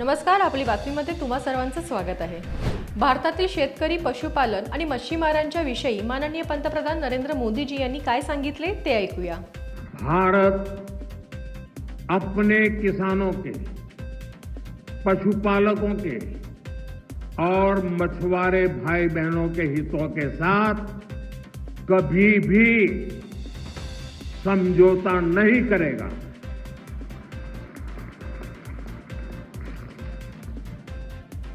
नमस्कार आपली बातमीमध्ये तुम्हा सर्वांचं स्वागत आहे. भारतातील शेतकरी पशुपालन आणि मच्छीमारांच्या विषयी माननीय पंतप्रधान नरेंद्र मोदीजी यांनी काय सांगितले ते ऐकूया. भारत अपने किसानों के पशुपालकों के और मछुआरे भाई बहनों के हितों के साथ कभी भी समझौता नहीं करेगा।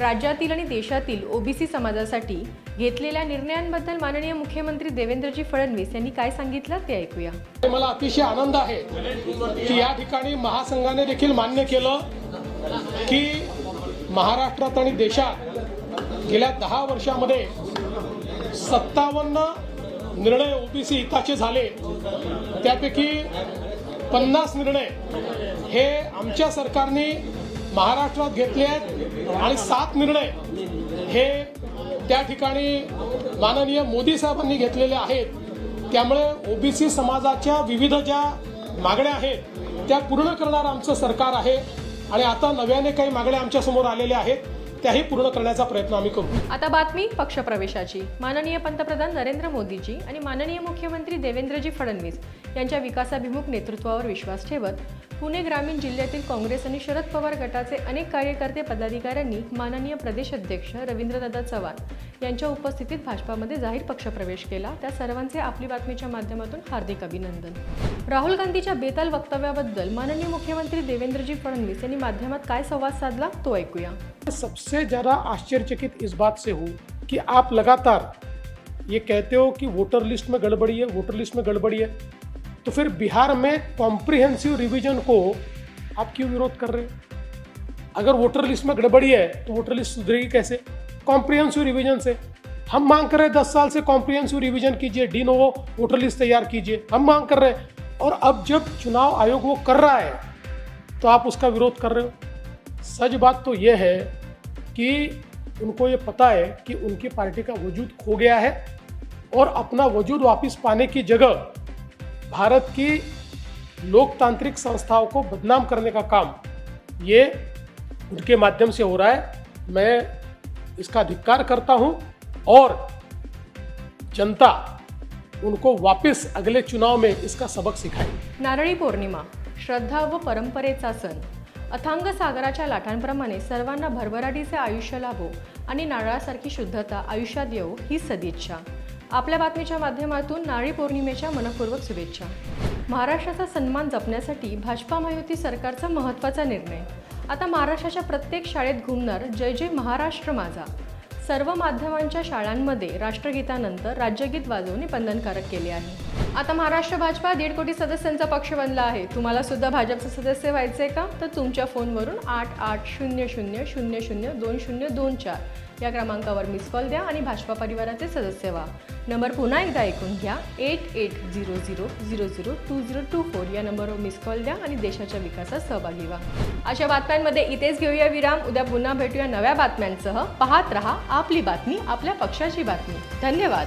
राज्यातील आणि देशातील ओबीसी समाजासाठी घेतलेल्या निर्णयांबद्दल माननीय मुख्यमंत्री देवेंद्रजी फडणवीस यांनी काय सांगितलं ते ऐकूया. मला अतिशय आनंद आहे की या ठिकाणी महासंघाने देखील मान्य केलं की महाराष्ट्रात आणि देशात गेल्या दहा वर्षामध्ये सत्तावन्न निर्णय ओबीसी हिताचे झाले. त्यापैकी पन्नास निर्णय हे आमच्या सरकारने महाराष्ट्रात घेतले आहेत आणि सात निर्णय हे त्या ठिकाणी माननीय मोदी साहेबांनी घेतलेले आहेत. त्यामुळे ओबीसी समाजाच्या विविध ज्या मागण्या आहेत त्या पूर्ण करणारं आमचं सरकार आहे. आणि आता नव्याने काही मागण्या आमच्यासमोर आलेल्या आहेत. त्याही पूर्ण करण्याचा प्रयत्न आम्ही करू. आता बातमी पक्षप्रवेशाची. माननीय पंतप्रधान नरेंद्र मोदीजी आणि माननीय मुख्यमंत्री देवेंद्रजी फडणवीस यांच्या विकासाभिमुख नेतृत्वावर विश्वास ठेवत पुणे ग्रामीण जिल्ह्यातील काँग्रेस आणि शरद पवार गटाचे अनेक कार्यकर्ते पदाधिकाऱ्यांनी माननीय प्रदेश अध्यक्ष रवींद्रदादा चव्हाण यांच्या उपस्थितीत भाजपामध्ये जाहीर पक्षप्रवेश केला. त्या सर्वांचे आपली बातमीच्या माध्यमातून हार्दिक अभिनंदन. राहुल गांधीच्या बेताल वक्तव्याबद्दल माननीय मुख्यमंत्री देवेंद्रजी फडणवीस यांनी माध्यमात काय संवाद साधला तो ऐकूया. सबसे ज़्यादा आश्चर्यचकित इस बात से हूँ कि आप लगातार ये कहते हो कि वोटर लिस्ट में गड़बड़ी है वोटर लिस्ट में गड़बड़ी है। तो फिर बिहार में कॉम्प्रिहेंसिव रिवीजन को आप क्यों विरोध कर रहे हो? अगर वोटर लिस्ट में गड़बड़ी है तो वोटर लिस्ट सुधरेगी कैसे? कॉम्प्रिहेंसिव रिविजन से। हम मांग कर रहे हैं दस साल से कॉम्प्रिहेंसिव रिविजन कीजिए डी नोवो वोटर लिस्ट तैयार कीजिए। हम मांग कर रहे हैं। और अब जब चुनाव आयोग वो कर रहा है तो आप उसका विरोध कर रहे हो। सच बात तो यह है कि उनको ये पता है कि उनकी पार्टी का वजूद खो गया है और अपना वजूद वापस पाने की जगह भारत की लोकतांत्रिक संस्थाओं को बदनाम करने का काम ये उनके माध्यम से हो रहा है। मैं इसका धिक्कार करता हूं और जनता उनको वापस अगले चुनाव में इसका सबक सिखाए नारळी पौर्णिमा श्रद्धा व परंपरेचा सण अथांग सागराच्या लाटांप्रमाणे सर्वांना भरभराटीचे आयुष्य लाभो आणि नारळासारखी शुद्धता आयुष्यात येऊ ही सदिच्छा. आपल्या बातमीच्या माध्यमातून नारळी पौर्णिमेच्या मनपूर्वक शुभेच्छा. महाराष्ट्राचा सन्मान जपण्यासाठी भाजपा महायुती सरकारचा महत्त्वाचा निर्णय. आता महाराष्ट्राच्या प्रत्येक शाळेत घुमणार जय जय महाराष्ट्र माझा. सर्व माध्यमांच्या शाळांमध्ये राष्ट्रगीतानंतर राज्यगीत वाजवणे बंधनकारक केले आहे. आता महाराष्ट्र भाजपा दीड कोटी सदस्यांचा पक्ष बनला आहे. तुम्हाला सुद्धा भाजपचं सदस्य व्हायचे का? तर तुमच्या फोनवरून आठ आठ शून्य शून्य शून्य शून्य दोन शून्य दोन चार. या क्रमांकावर मिस कॉल द्या आणि भाजपा परिवाराचे सदस्य व्हा. नंबर पुन्हा एकदा ऐकून घ्या. Eight eight zero zero zero zero two zero two four या नंबरवर मिस कॉल द्या आणि देशाच्या विकासात सहभागी व्हा. अशा बातम्यांमध्ये इथेच घेऊया विराम. उद्या पुन्हा भेटूया नव्या बातम्यांसह. पाहत रहा आपली बातमी आपल्या पक्षाची बातमी. धन्यवाद.